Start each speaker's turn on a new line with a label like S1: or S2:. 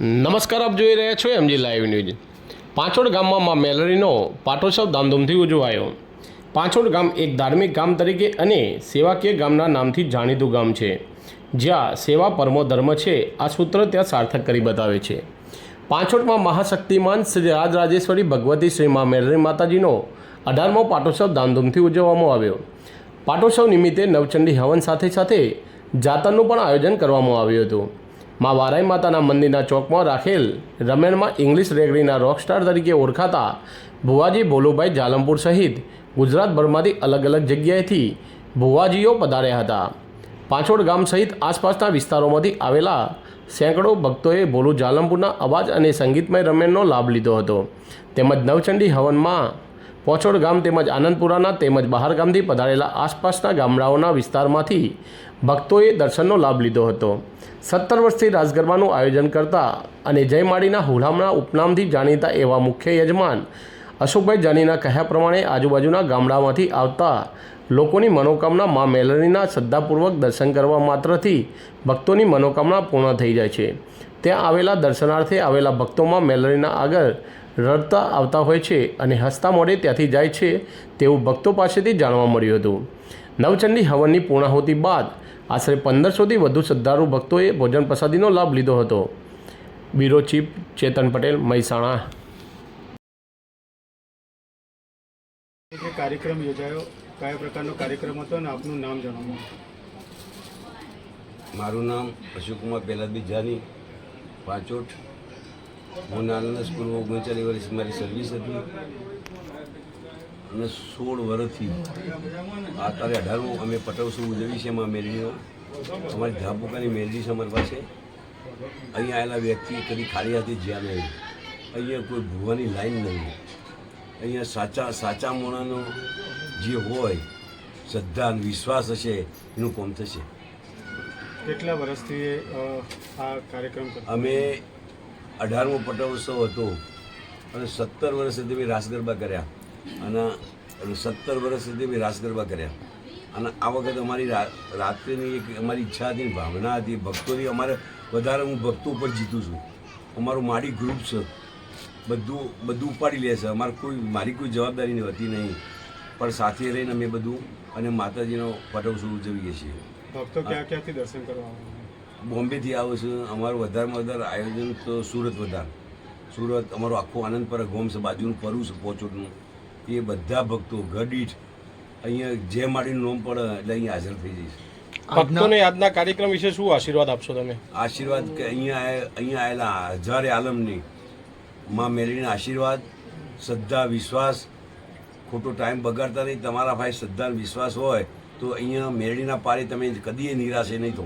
S1: નમસ્કાર, આપ જોઈ રહ્યા છો એમજી લાઈવ ન્યૂઝ પાંચોડ ગામમાં મા મેલરીનો પાટોત્સવ ધામધૂમથી ઉજવાયો. પાંચોડ ગામ એક ધાર્મિક ગામ તરીકે અને સેવાકીય ગામના નામથી જાણીતું ગામ છે. જ્યાં સેવા, પરમો ધર્મ છે, આ સૂત્ર ત્યાં સાર્થક કરી બતાવે છે. પાંચોટમાં મહાશક્તિમાન શ્રી રાજરાજેશ્વરી ભગવતી શ્રી મા મેલરી માતાજીનો અઢારમો પાટોત્સવ ધામધૂમથી ઉજવવામાં આવ્યો. પાટોત્સવ નિમિત્તે નવચંડી હવન સાથે સાથે જાતરનું પણ આયોજન કરવામાં આવ્યું હતું. મા વારાઈ માતાના મંદિરના ચોકમાં રાખેલ રમેણમાં ઇંગ્લિશ રેગડીના રોકસ્ટાર તરીકે ઓળખાતા ભુવાજી ભોલુભાઈ જાલમપુર સહિત ગુજરાતભરમાંથી અલગ અલગ જગ્યાએથી ભુવાજીઓ પધાર્યા હતા. પાછોડ ગામ સહિત આસપાસના વિસ્તારોમાંથી આવેલા સેંકડો ભક્તોએ ભોલુ જાલમપુરના અવાજ અને સંગીતમય રમેણનો લાભ લીધો હતો. તેમજ નવચંડી હવનમાં પોચોડ ગામ તેમજ આનંદપુરાના તેમજ બહાર ગામથી પધારેલા આસપાસના ગામડાઓના વિસ્તારમાંથી ભક્તોએ દર્શનનો લાભ લીધો હતો. સત્તર વર્ષથી રાજગરબાનું આયોજન કરતા અને જયમાળીના હુલામણા ઉપનામથી જાણીતા એવા મુખ્ય યજમાન અશોકભાઈ જાનીના કહ્યા પ્રમાણે આજુબાજુના ગામડામાંથી આવતા લોકોની મનોકામના મા મેલરીના શ્રદ્ધાપૂર્વક દર્શન કરવા માત્રથી ભક્તોની મનોકામના પૂર્ણ થઈ જાય છે. ત્યાં આવેલા દર્શનાર્થે આવેલા ભક્તોમાં મેલરીના આગળ રડતા આવતા હોય છે અને હસતા મોડે ત્યાંથી જાય છે તેવું ભક્તો પાસેથી જાણવા મળ્યું હતું. નવચંડી હવનની પૂર્ણાહુતિ બાદ આશરે પંદરસોથી વધુ શ્રદ્ધાળુ ભક્તોએ ભોજન પ્રસાદીનો લાભ લીધો હતો. Bureau chief Chetan Patel Mehsana.
S2: કાર્યક્રમ યોજાયો. કયા પ્રકારનો કાર્યક્રમ હતો અને આપનું નામ જણાવો?
S3: મારું નામ અશોકકુમાર પહેલાદબી બીજાની પાંચોટ હું નાના સ્કૂલમાં ઓગણચાલીસ વર્ષ મારી સર્વિસ હતી. અને સોળ વર્ષથી અત્યારે અઢારમું અમે પટવસું ઉજવી છે એમાં મેરડીનો અમારી ધાબુકાની મેરડી છે અમારી પાસે. અહીંયા આવેલા વ્યક્તિ કદી ખાલી હાથે જ્યાં નહીં. અહીંયા કોઈ ભૂવાની લાઈન નહીં. અહીંયા સાચા સાચા મોણાનો જે હોય શ્રદ્ધા વિશ્વાસ હશે એનું કોમ થશે.
S2: કેટલા વર્ષથી આ કાર્યક્રમ
S3: અમે અઢારમો પટોત્સવ હતો. અને સત્તર વર્ષ સુધી મેં રાસ ગરબા કર્યા. અને સત્તર વર્ષ સુધી મેં રાસ ગરબા કર્યા. અને આ વખત અમારી રાત્રિની એક અમારી ઈચ્છા હતી, ભાવના હતી, ભક્તોની. અમારે વધારે હું ભક્તો ઉપર જીતું છું. અમારું માડી ગ્રુપ છે. બધું બધું ઉપાડી લે છે. અમારે કોઈ, મારી કોઈ જવાબદારી હોતી નહીં. પણ સાથે રહીને અમે બધું અને માતાજીનો પટોત્સવ ઉજવીએ છીએ.
S2: ભક્તો ક્યાં ક્યાંથી દર્શન કરવા
S3: બોમ્બેથી આવું છું. અમારું વધારેમાં વધારે આયોજન તો સુરત વધારે. સુરત અમારું આખું આનંદ પર છે બાજુનું ફરું છે પોચોટનું. એ બધા ભક્તો ગઢીઠ અહીંયા જે માડીનું નોમ પડે એટલે અહીંયા હાજર થઈ જઈશ.
S1: ભક્તોને આજના કાર્યક્રમ વિશે શું આશીર્વાદ આપશો તમે?
S3: આશીર્વાદ કે અહીંયા અહીંયા આવેલા હજારે આલમની માં મેળવીના આશીર્વાદ શ્રદ્ધા વિશ્વાસ. ખોટો ટાઈમ બગાડતા નહીં. તમારા ભાઈ શ્રદ્ધા વિશ્વાસ હોય તો અહીંયા મેળવીના પારે તમે કદી નિરાશે નહીં થો